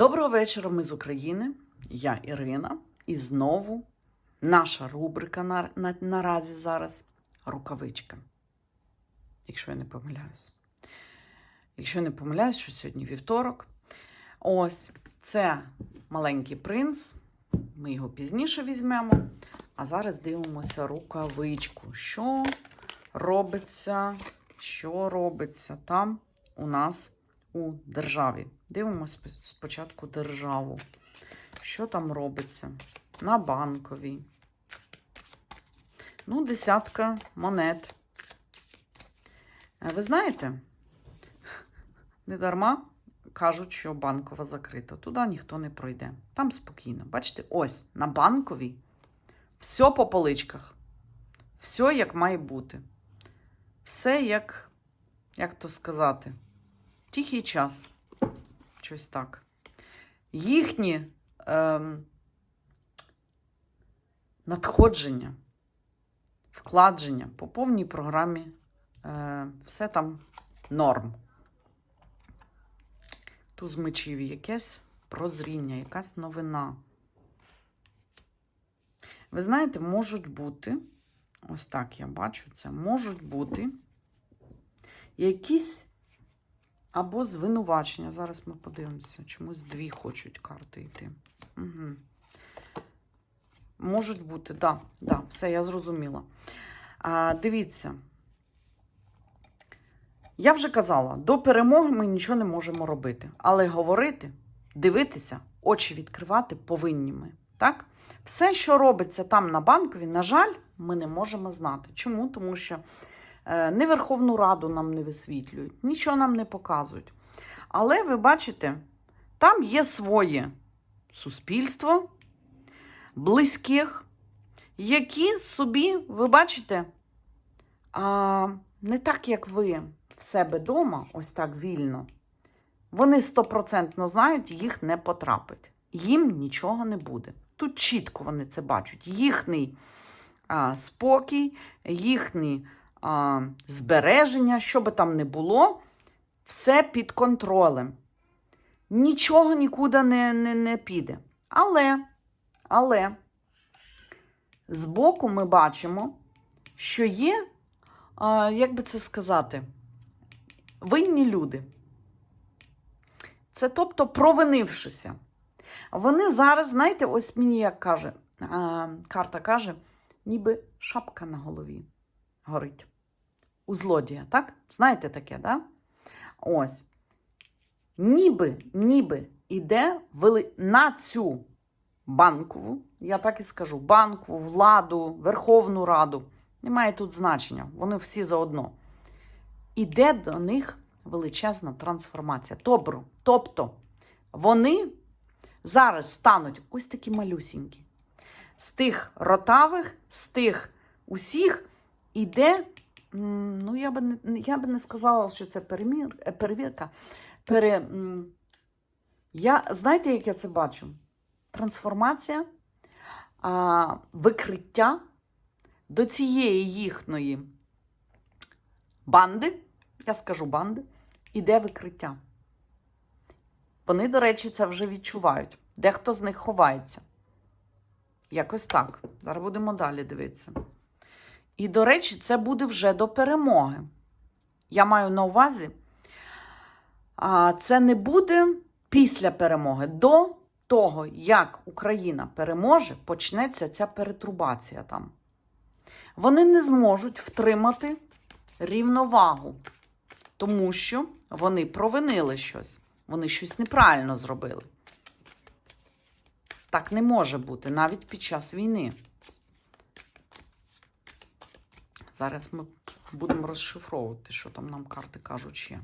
Доброго вечора, ми з України. Я Ірина. І знову наша рубрика на, на, наразі зараз рукавичка. Якщо я не помиляюсь. Якщо я не помиляюсь, що сьогодні вівторок. Ось це маленький принц. Ми його пізніше візьмемо. А зараз дивимося рукавичку. Що робиться? Що робиться там у нас у державі? Дивимося спочатку державу. Що там робиться? На банковій. Ну, десятка монет. Е, Ви знаєте, не дарма кажуть, що банкова закрита. Туди ніхто не пройде. Там спокійно. Бачите, ось на банковій все по поличках. Все як має бути. Все як, як то сказати, тихий час. Щось так. Їхні ем, надходження, вкладення по повній програмі. Е, все там норм. Туз мечів якесь прозріння, якась новина. Ви знаєте, можуть бути, ось так я бачу це, можуть бути якісь або звинувачення. Зараз ми подивимося, чомусь дві хочуть карти йти. Угу. Можуть бути, так, да, да, все, я зрозуміла. А, Дивіться. Я вже казала, до перемоги ми нічого не можемо робити. Але говорити, дивитися, очі відкривати повинні ми. Так? Все, що робиться там на банкові, на жаль, ми не можемо знати. Чому? Тому що не Верховну Раду нам не висвітлюють, нічого нам не показують. Але ви бачите, там є своє суспільство близьких, які собі, ви бачите, не так, як ви в себе вдома, ось так вільно, вони стопроцентно знають, їх не потрапить. Їм нічого не буде. Тут чітко вони це бачать. Їхній спокій, їхні а, збереження, що би там не було, все під контролем. Нічого нікуди не, не, не піде. Але, але, збоку ми бачимо, що є, а, як би це сказати, винні люди. Це тобто провинившися. Вони зараз, знаєте, ось мені як каже, а, карта каже, ніби шапка на голові горить. У злодія, так? Знаєте таке, да? Ось. Ніби, ніби іде вели... на цю банкову, я так і скажу, банкову, владу, Верховну Раду. Немає тут значення, вони всі заодно. Іде до них величезна трансформація. Тобто, тобто вони зараз стануть ось такі малюсінькі. З тих ротавих, з тих усіх іде, ну, я би не, я би не сказала, що це перемір, е, перевірка. Пере, я, Знаєте, як я це бачу? Трансформація, а, викриття до цієї їхньої банди, я скажу банди, іде викриття. Вони, до речі, це вже відчувають. Дехто з них ховається. Якось так. Зараз будемо далі дивитися. І, до речі, це буде вже до перемоги. Я маю на увазі, це не буде після перемоги. До того, як Україна переможе, почнеться ця перетрубація там. Вони не зможуть втримати рівновагу, тому що вони провинили щось. Вони щось неправильно зробили. Так не може бути навіть під час війни. Зараз ми будемо розшифровувати, що там нам карти кажуть ще.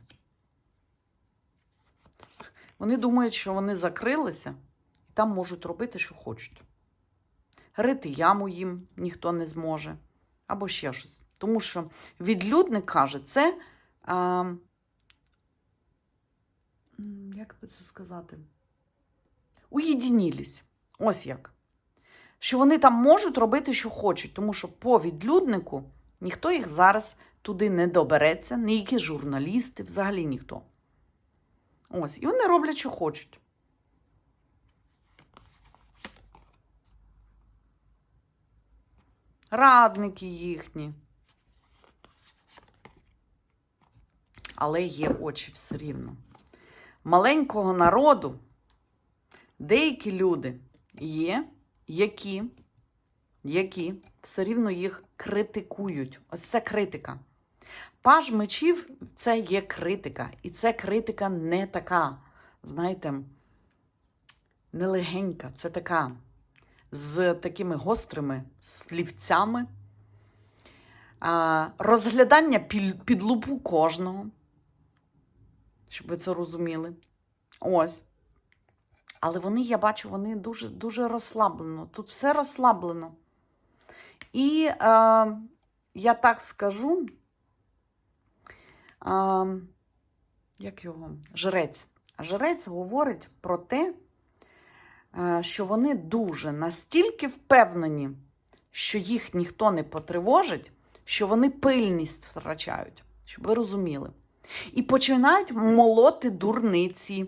Вони думають, що вони закрилися і там можуть робити, що хочуть. Рити яму їм ніхто не зможе. Або ще щось. Тому що відлюдник каже, це. А, як би це сказати? Уєдінілись. Ось як. Що вони там можуть робити, що хочуть, тому що по відлюднику Ніхто їх зараз туди не добереться, ніякі журналісти, взагалі ніхто. Ось, і вони роблять, що хочуть. Радники їхні. Але є очі все рівно. Маленького народу деякі люди є, які які все рівно їх критикують. Ось це критика. Паж мечів це є критика. І це критика не така, знаєте, нелегенька, це така з такими гострими слівцями. Розглядання під лупу кожного, щоб ви це розуміли. Ось. Але вони, я бачу, вони дуже, дуже розслаблено. Тут все розслаблено. І е, я так скажу, е, як його? Жрець. Жрець говорить про те, е, що вони дуже настільки впевнені, що їх ніхто не потривожить, що вони пильність втрачають, щоб ви розуміли. І починають молоти дурниці.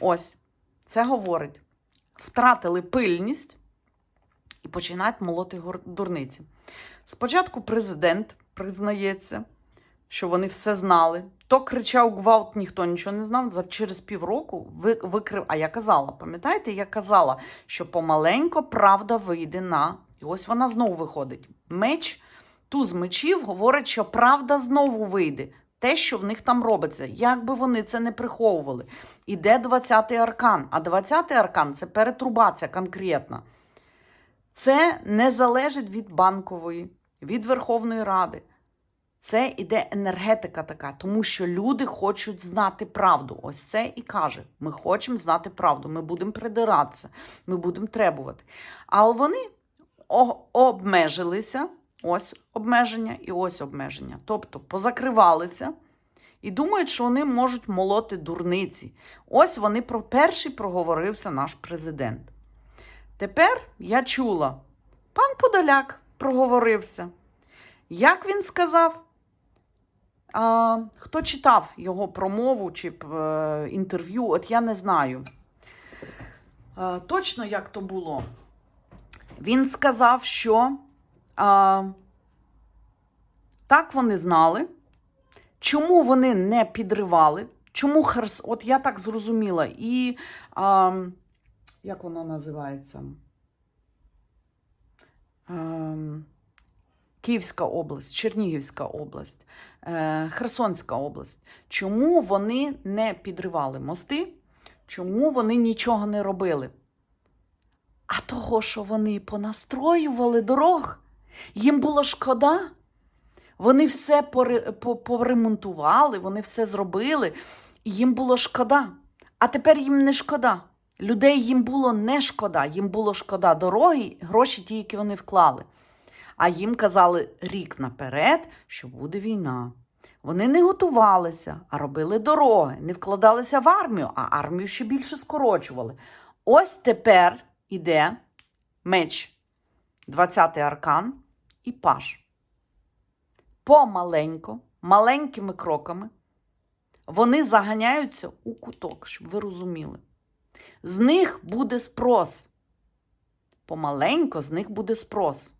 Ось, це говорить. Втратили пильність і починають молоти дурниці. Спочатку президент признається, що вони все знали. То кричав гвалт, ніхто нічого не знав. За через півроку ви- викрив. А я казала, пам'ятаєте, я казала, що помаленько правда вийде на. І ось вона знову виходить. Меч, туз мечів говорить, що правда знову вийде. Те, що в них там робиться, як би вони це не приховували. Іде 20-й аркан. А 20-й аркан це перетрубація конкретна. Це не залежить від банкової, від Верховної Ради. Це іде енергетика така, тому що люди хочуть знати правду. Ось це і каже: ми хочемо знати правду, ми будемо придиратися, ми будемо требувати. Але вони обмежилися, ось обмеження і ось обмеження. Тобто позакривалися і думають, що вони можуть молоти дурниці. Ось вони про перший проговорився наш президент. Тепер я чула, пан Подоляк проговорився. Як він сказав? А, хто читав його промову чи е, інтерв'ю, от я не знаю. А, точно як то було. Він сказав, що а, так вони знали, чому вони не підривали, чому Херс... От я так зрозуміла. І а, як воно називається? Ем, Київська область, Чернігівська область, е, Херсонська область. Чому вони не підривали мости? Чому вони нічого не робили? А того, що вони понастроювали дорог, їм було шкода. Вони все поремонтували, вони все зробили, і їм було шкода. А тепер їм не шкода. Людей їм було не шкода, їм було шкода дороги, гроші ті, які вони вклали. А їм казали рік наперед, що буде війна. Вони не готувалися, а робили дороги, не вкладалися в армію, а армію ще більше скорочували. Ось тепер іде меч, 20-й аркан і паш. Помаленько, маленькими кроками вони заганяються у куток, щоб ви розуміли. З них буде спрос. Помаленько з них буде спрос.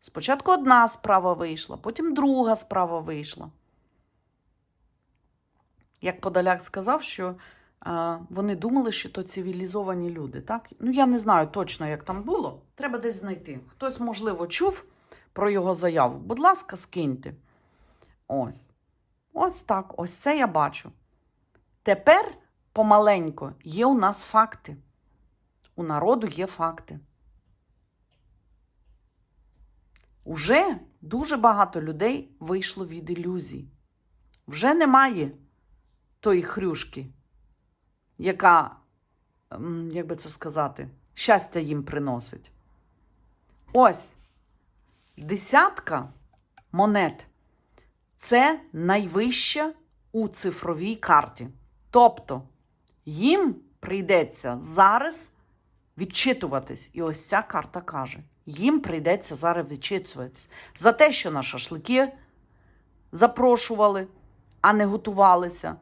Спочатку одна справа вийшла, потім друга справа вийшла. Як Подоляк сказав, що а, вони думали, що то цивілізовані люди. Так? Ну, я не знаю точно, як там було. Треба десь знайти. Хтось, можливо, чув про його заяву. Будь ласка, скиньте. Ось. Ось так. Ось це я бачу. Тепер помаленько є у нас факти. У народу є факти. Уже дуже багато людей вийшло від ілюзій. Вже немає тої хрюшки, яка, як би це сказати, щастя їм приносить. Ось десятка монет це найвища у цифровій карті. Тобто їм прийдеться зараз відчитуватись. І ось ця карта каже: їм прийдеться зараз відчитуватись за те, що на шашлики запрошували, а не готувалися.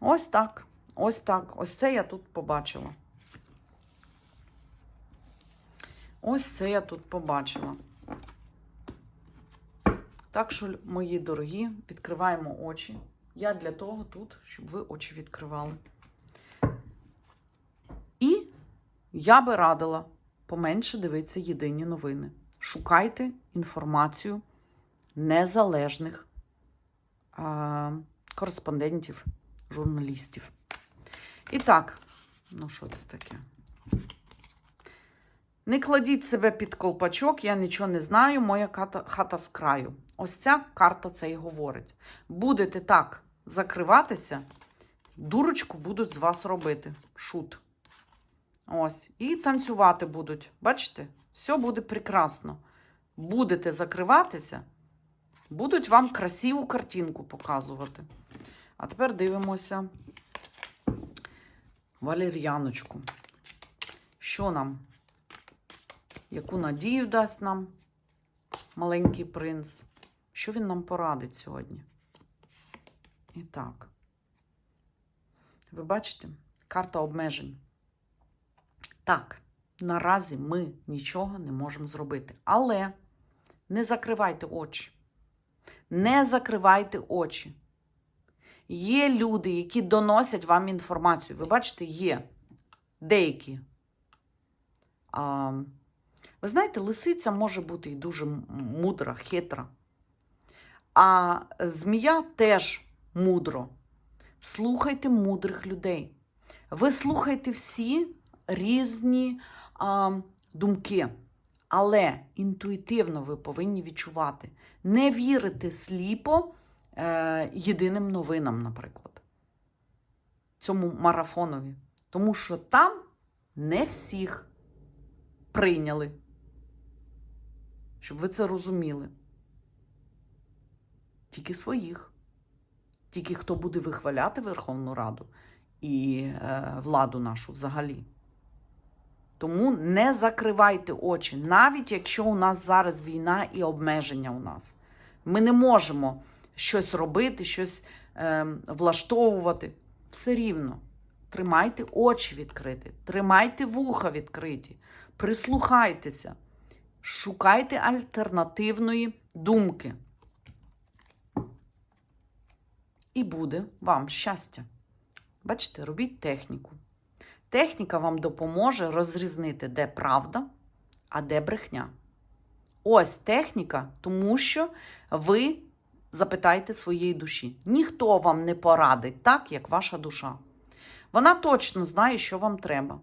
Ось так. Ось так. Ось це я тут побачила. Ось це я тут побачила. Так що, мої дорогі, відкриваємо очі. Я для того тут, щоб ви очі відкривали. І я би радила поменше дивитися єдині новини. Шукайте інформацію незалежних а, кореспондентів, журналістів. І так, ну що це таке? Не кладіть себе під колпачок, я нічого не знаю, моя хата, хата з краю. Ось ця карта це і говорить. Будете так закриватися, дурочку будуть з вас робити. Шут. Ось. І танцювати будуть. Бачите? Все буде прекрасно. Будете закриватися, будуть вам красиву картинку показувати. А тепер дивимося валер'яночку. Що нам? Яку надію дасть нам маленький принц? Що він нам порадить сьогодні? І так. Ви бачите, карта обмежень. Так, наразі ми нічого не можемо зробити. Але не закривайте очі. Не закривайте очі. Є люди, які доносять вам інформацію. Ви бачите, є деякі. А, ви знаєте, лисиця може бути і дуже мудра, хитра. А змія теж мудро. Слухайте мудрих людей. Ви слухайте всі різні а, думки, але інтуїтивно ви повинні відчувати. Не вірити сліпо е, єдиним новинам, наприклад, цьому марафонові. Тому що там не всіх прийняли. Щоб ви це розуміли. Тільки своїх. Тільки хто буде вихваляти Верховну Раду і е, владу нашу взагалі. Тому не закривайте очі, навіть якщо у нас зараз війна і обмеження у нас. Ми не можемо щось робити, щось е, влаштовувати. Все рівно. Тримайте очі відкриті, тримайте вуха відкриті, прислухайтеся, шукайте альтернативної думки. І буде вам щастя. Бачите, робіть техніку. Техніка вам допоможе розрізнити, де правда, а де брехня. Ось техніка, тому що ви запитаєте своєї душі. Ніхто вам не порадить так, як ваша душа. Вона точно знає, що вам треба,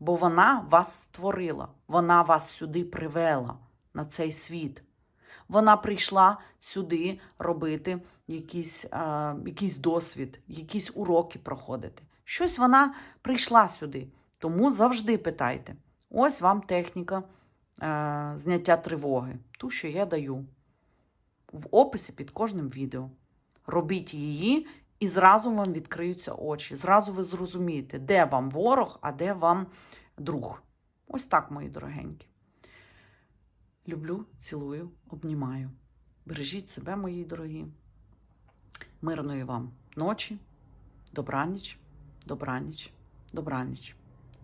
бо вона вас створила, вона вас сюди привела на цей світ. Вона прийшла сюди робити якийсь, а, якийсь досвід, якісь уроки проходити. Щось вона прийшла сюди. Тому завжди питайте. Ось вам техніка е, зняття тривоги, ту, що я даю в описі під кожним відео. Робіть її, і зразу вам відкриються очі. Зразу ви зрозумієте, де вам ворог, а де вам друг. Ось так, мої дорогенькі. Люблю, цілую, обнімаю. Бережіть себе, мої дорогі. Мирної вам ночі, добраніч, добраніч, добраніч.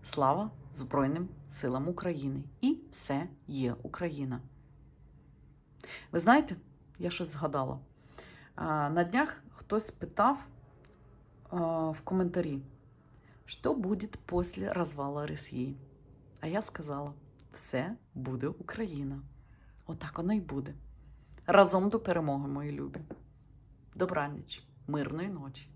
Слава Збройним силам України! І все є Україна. Ви знаєте, я щось згадала. На днях хтось питав в коментарі, що буде після розвалу Росії. А я сказала: все буде Україна. Отак воно й буде. Разом до перемоги, мої любі. Добраніч, мирної ночі.